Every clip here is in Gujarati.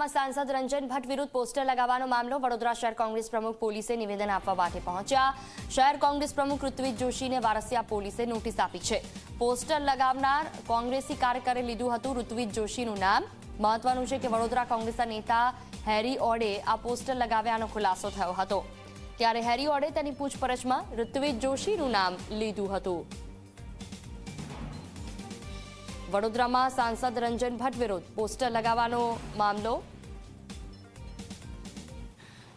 વડોદરામાં સાંસદ રંજન ભટ્ટ વિરુદ્ધ પોસ્ટર લગાવવાનો મામલો. વડોદરા શહેર કોંગ્રેસ પ્રમુખ પોલીસે નિવેદન આપવા માટે પહોંચ્યા. શહેર કોંગ્રેસ પ્રમુખ ઋત્વિજ જોશીને વારસિયા પોલીસે નોટિસ આપી છે. પોસ્ટર લગાવનાર કોંગ્રેસી કાર્યકરે લીધું હતું ઋત્વિજ જોશીનું નામ. મહત્વનું છે કે વડોદરા કોંગ્રેસના નેતા હેરી ઓડે આ પોસ્ટર લગાવ્યાનો ખુલાસો થયો હતો. ત્યારે હેરી ઓડે તેની પૂછપરછમાં ઋત્વિજ જોશીનું નામ લીધું હતું. વડોદરામાં સાંસદ રંજન ભટ્ટ વિરુદ્ધ પોસ્ટર લગાવવાનો મામલો.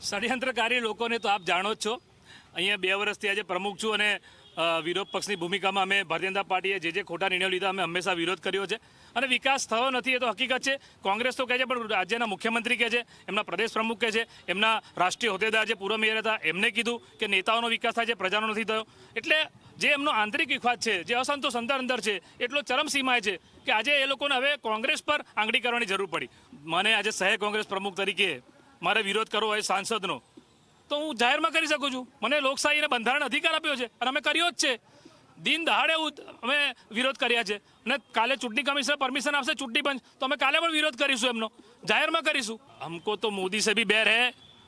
ષડયંત્રકારી લોકોને તો આપ જાણો જ છો. અહીંયા બે વર્ષથી આજે પ્રમુખ છું અને વિરોધ પક્ષની ભૂમિકામાં અમે ભારતીય જનતા પાર્ટીએ જે જે ખોટા નિર્ણયો લીધા અમે હંમેશા વિરોધ કર્યો છે. અને વિકાસ થયો નથી એ તો હકીકત છે. કોંગ્રેસ તો કહે છે, પણ રાજ્યના મુખ્યમંત્રી કહે છે, એમના પ્રદેશ પ્રમુખ કહે છે, એમના રાષ્ટ્રીય હોદ્દેદાર જે પૂર્વ મેયર હતા એમને કીધું કે નેતાઓનો વિકાસ થાય છે, પ્રજાનો નથી થયો. એટલે જે એમનો આંતરિક વિખવાદ છે, જે અસંતોષ અંદર અંદર છે, એટલો ચરમસીમાએ છે કે આજે એ લોકોને હવે કોંગ્રેસ પર આંગળી કરવાની જરૂર પડી. મને આજે શહેર કોંગ્રેસ પ્રમુખ તરીકે મારે વિરોધ કરવો હોય સાંસદનો. તો હું જાહેરમાં કરી શકું છું મને લોકશાહીને બંધારણ અધિકાર આપ્યો છે અને અમે કર્યો જ છે દિન દહાડે ઉત- અમે વિરોધ કર્યા છે અને કાલે ચૂંટણી કમિશનર પરમિશન આપશે ચૂંટણી પંચ તો અમે કાલે પણ વિરોધ કરીશું એમનો જાહેરમાં કરીશું हमको तो मोदी से भी बैर है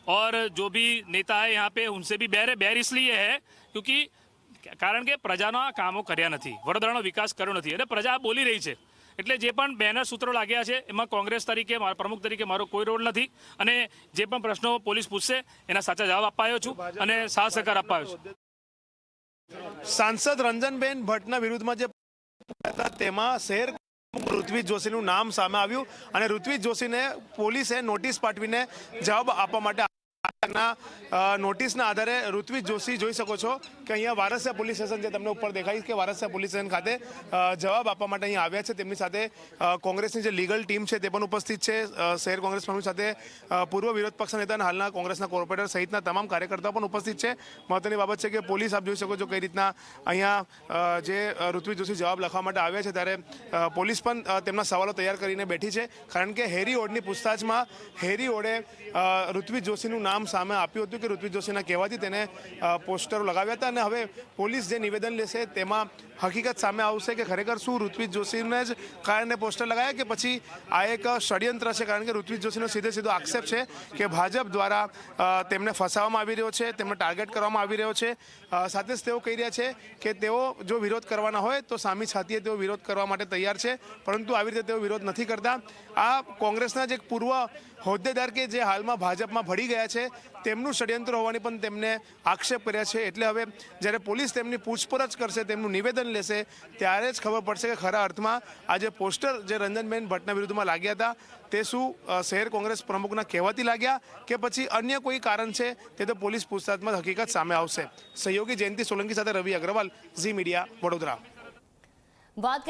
और जो भी नेता है यहाँ पे उनसे भी बैर है बैर इसलिए है क्योंकि કારણ કે પ્રજાના કામો કર્યા નથી વડોદરાનો વિકાસ કર્યો નથી અને પ્રજા બોલી રહી છે એટલે જે પણ બેનર સૂત્રો લાગ્યા છે એમાં કોંગ્રેસ તરીકે મારા પ્રમુખ તરીકે મારો કોઈ રોલ નથી અને જે પણ પ્રશ્નો પોલીસ પૂછશે એના સાચા જવાબ અપાયો છું અને સાથ સહકાર અપાયો છું. સાંસદ રંજનબેન ભટ્ટના વિરુદ્ધમાં જે હતા તેમાં શહેર ઋત્વિજ જોશીનું નામ સામે આવ્યું અને ઋત્વિજ જોશીને પોલીસે નોટિસ પાઠવીને જવાબ આપવા માટે ના નોટિસના આધારે ઋત્વિજ જોશી જોઈ શકો છો કે અહીંયા વારસિયા પોલીસ સ્ટેશન જે તમને ઉપર દેખાય કે વારસિયા પોલીસ સ્ટેશન ખાતે જવાબ આપવા માટે અહીંયા આવ્યા છે. તેમની સાથે કોંગ્રેસની જે લીગલ ટીમ છે તે પણ ઉપસ્થિત છે. શહેર કોંગ્રેસ પ્રમુખ સાથે પૂર્વ વિરોધ પક્ષ નેતા હાલના કોંગ્રેસના કોર્પોરેટર સહિતના તમામ કાર્યકર્તાઓ પણ ઉપસ્થિત છે. મહત્વની બાબત છે કે પોલીસ આપ જોઈ શકો છો કઈ રીતના અહીંયા જે ઋત્વિજ જોશી જવાબ લખવા માટે આવ્યા છે ત્યારે પોલીસ પણ તેમના સવાલો તૈયાર કરીને બેઠી છે. કારણ કે હેરી ઓડની પૂછતાછમાં હેરી ઓડે ઋત્વિજ જોશીનું નામ સામે આપ્યું હતું કે ઋત્વિક જોશીના કહેવાથી તેને પોસ્ટરો લગાવ્યા હતા અને હવે પોલીસ જે નિવેદન લેશે તેમાં હકીકત સામે આવશે કે ખરેખર શું ઋત્વિક જોશીને જ કારણે પોસ્ટર લગાવ્યા કે પછી આ એક ષડયંત્ર છે? કારણ કે ઋત્વિક જોશીનો સીધે સીધો આક્ષેપ છે કે ભાજપ દ્વારા તેમને ફસાવવામાં આવી રહ્યો છે, તેમને ટાર્ગેટ કરવામાં આવી રહ્યો છે. સાથે જ તેઓ કહી રહ્યા છે કે તેઓ જો વિરોધ કરવાના હોય તો સામી છાતીએ તેઓ વિરોધ કરવા માટે તૈયાર છે, પરંતુ આવી રીતે તેઓ વિરોધ નથી કરતા. આ કોંગ્રેસના જે પૂર્વ હોદ્દેદાર કે જે હાલમાં ભાજપમાં ભળી ગયા છે તેમનું ષડયંત્ર હોવાની પણ તેમને આક્ષેપ કર્યા છે. એટલે હવે જ્યારે પોલીસ તેમની પૂછપરછ કરશે, તેમનું નિવેદન લેશે, ત્યારે જ ખબર પડશે કે ખરા અર્થમાં આ જે પોસ્ટર જે રંજનબેન ભટ્ટના વિરુદ્ધમાં લાગ્યા હતા, તે શું શહેર કોંગ્રેસ પ્રમુખના કહેવાથી લાગ્યા કે પછી અન્ય કોઈ કારણ છે, તે તો પોલીસ પૂછતાછમાં હકીકત સામે આવશે. સહયોગી જયંતિ સોલંકી સાથે રવિ અગ્રવાલ, ઝી મીડિયા, વડોદરા. વાત